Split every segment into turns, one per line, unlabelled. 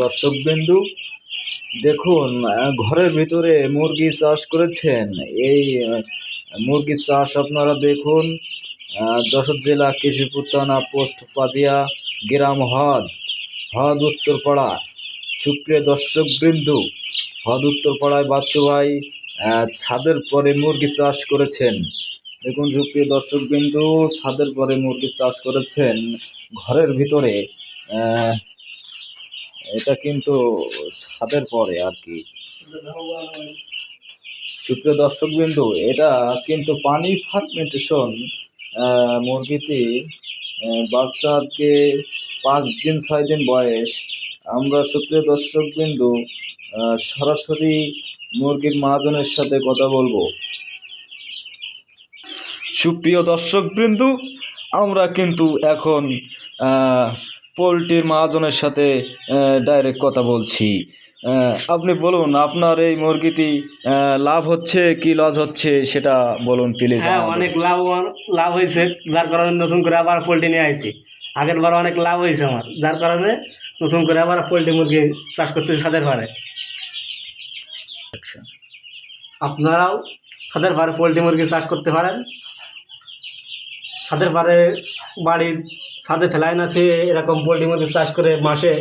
দর্শকবিন্দু, দেখুন ঘরের ভিতরে মুরগি চাষ করেছেন। এই মুরগি চাষ আপনারা দেখুন যশোর জেলা কৃষিপুর থানা পোস্ট পাতিয়া গ্রাম হদ হদ উত্তরপাড়া। সুপ্রিয় দর্শকবৃন্দু হদ উত্তরপাড়ায় বাচ্চু ভাই ছাদের পরে মুরগি চাষ করেছেন। দেখুন, সুপ্রিয় দর্শকবিন্দু, ছাদের পরে মুরগি চাষ করেছেন। ঘরের ভিতরে এটা কিন্তু ছাদের পরে আর কি। সুপ্রিয় দর্শকবিন্দু, এটা কিন্তু পানি ফার্মেন্টেশন মুরগিতে বাচ্চাকে পাঁচ দিন, ছয় দিন বয়স। আমরা সুপ্রিয় দর্শকবিন্দু সরাসরি মুরগির মহাজনের সাথে কথা বলব। সুপ্রিয় দর্শকবৃন্দু, আমরা কিন্তু এখন পোলট্রির মহাজনের সাথে ডাইরেক্ট কথা বলছি। আপনি বলুন আপনার এই মুরগিটি লাভ হচ্ছে কি লস হচ্ছে সেটা বলুন প্লিজ
হ্যাঁ অনেক লাভ লাভ হয়েছে যার কারণে নতুন করে আবার পোলট্রি নিয়ে আইছি। আগের বার অনেক লাভ হয়েছে আমার যার কারণে নতুন করে আবার পোলট্রি মুরগি চাষ করতেছি ছাদের পারে আপনারাও ছাদের পারে পোলট্রি মুরগি চাষ করতে পারেন। ছাদের পারে বাড়ির ছাদে ফেলায় না ছুঁয়ে এরকম পোলট্রি মুরগি চাষ করে মাসে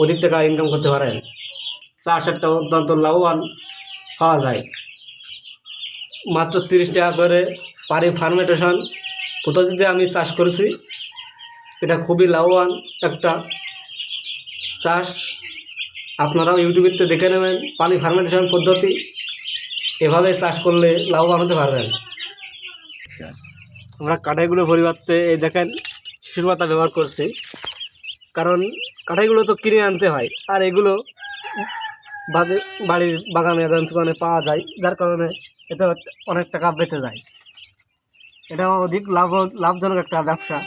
অধিক টাকা ইনকাম করতে পারেন। চাষ একটা অত্যন্ত লাভবান পাওয়া যায়। মাত্র তিরিশ টাকা করে পারি ফার্মেটেশন। পদ্ধতিতে আমি চাষ করেছি। এটা খুবই লাভবান একটা চাষ। আপনারাও ইউটিউবেতে দেখে নেবেন পানি ফার্মেন্টেশন পদ্ধতি। এভাবে চাষ করলে লাভবান হতে পারবেন। আমরা কাঠাইগুলো পরিবর্তে এই দেখেন, শিশুর পাতা ব্যবহার করছি। কারণ কাঠাইগুলো তো কিনে আনতে হয়, আর এগুলো বাড়ির বাগানে দোকানে পাওয়া যায়, যার কারণে এতে অনেক টাকা বেঁচে যায়। এটা অধিক লাভ, লাভজনক একটা ব্যবসা।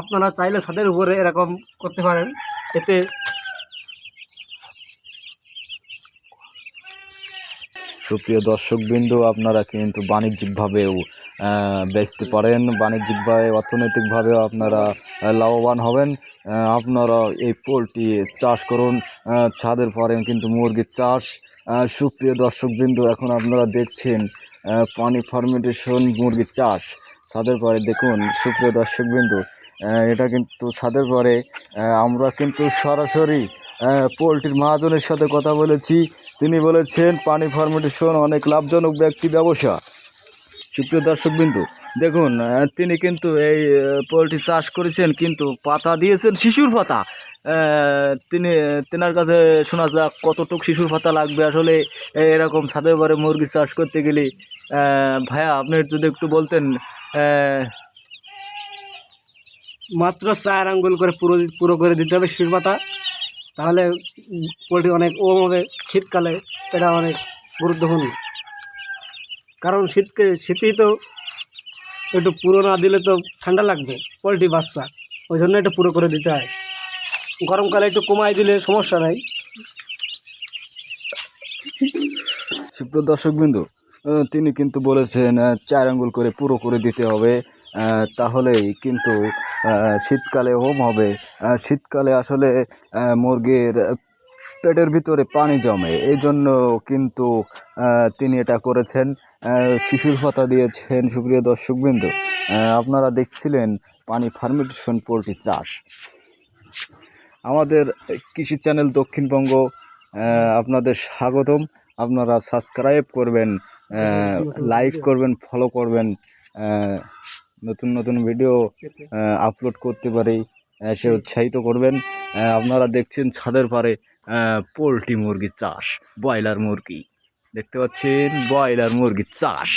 আপনারা চাইলে ছাদের উপরে এরকম করতে পারেন, এতে
সুপ্রিয় দর্শকবৃন্দ, আপনারা কিন্তু বাণিজ্যিকভাবেও বেচতে পারেন, বাণিজ্যিকভাবে অর্থনৈতিকভাবেও আপনারা লাভবান হবেন। আপনারা এই পোলট্রি চাষ করুন ছাদের পরে কিন্তু মুরগির চাষ। সুপ্রিয় দর্শকবৃন্দু, এখন আপনারা দেখছেন পানি ফার্মেন্টেশন মুরগির চাষ। ছাদের পরে দেখুন, সুপ্রিয় দর্শকবৃন্দ এটা কিন্তু ছাদের পরে আমরা কিন্তু সরাসরি পোলট্রির মহাজনের সাথে কথা বলেছি। তিনি বলেছেন, পানি ফার্মেন্টেশন অনেক লাভজনক ব্যক্তি ব্যবসা। সুপ্রিয় দর্শকবিন্দু, দেখুন তিনি কিন্তু এই পোলট্রি চাষ করেছেন, কিন্তু পাতা দিয়েছেন শিশুর পাতা। তিনি, তেনার কাছে শোনা যাক কতটুক শিশুর পাতা লাগবে। আসলে এরকম ছাদের পরে মুরগি চাষ করতে গেলে ভাইয়া, আপনি যদি একটু বলতেন
মাত্র চার আঙ্গুল করে পুরো পুরো করে দিতে হবে শিশুর পাতা। তাহলে পোলট্রি অনেক ওম হবে, শীতকালে এটা অনেক গুরুত্বপূর্ণ। কারণ শীতকে শীতেই তো একটু পুরো না দিলে তো ঠান্ডা লাগবে, পোলট্রি বাচ্চা। ওই জন্য একটু পুরো করে দিতে হয়। গরমকালে একটু কমাই দিলে সমস্যা নাই।
সুপ্রিয় দর্শকবিন্দু তিনি কিন্তু বলেছেন চার আঙ্গুল করে পুরো করে দিতে হবে তাহলেই কিন্তু শীতকালে হোম হবে। শীতকালে আসলে মুরগির পেটের ভিতরে পানি জমে। এই জন্য কিন্তু তিনি এটা করেছেন। শিশুর পাতা দিয়েছেন সুপ্রিয় দর্শকবিন্দু। আপনারা দেখছিলেন পানি ফার্মেন্টেশন পোলট্রি চাষ। আমাদের কৃষি চ্যানেল দক্ষিণবঙ্গ আপনাদের স্বাগতম। আপনারা সাবস্ক্রাইব করবেন লাইক করবেন, ফলো করবেন। নতুন নতুন ভিডিও আপলোড করতে পারি সে উৎসাহিত করবেন। আপনারা দেখছেন ছাদের পারে পোলট্রি মুরগি চাষ ব্রয়লার মুরগি। দেখতে পাচ্ছেন? ব্রয়লার মুরগি চাষ।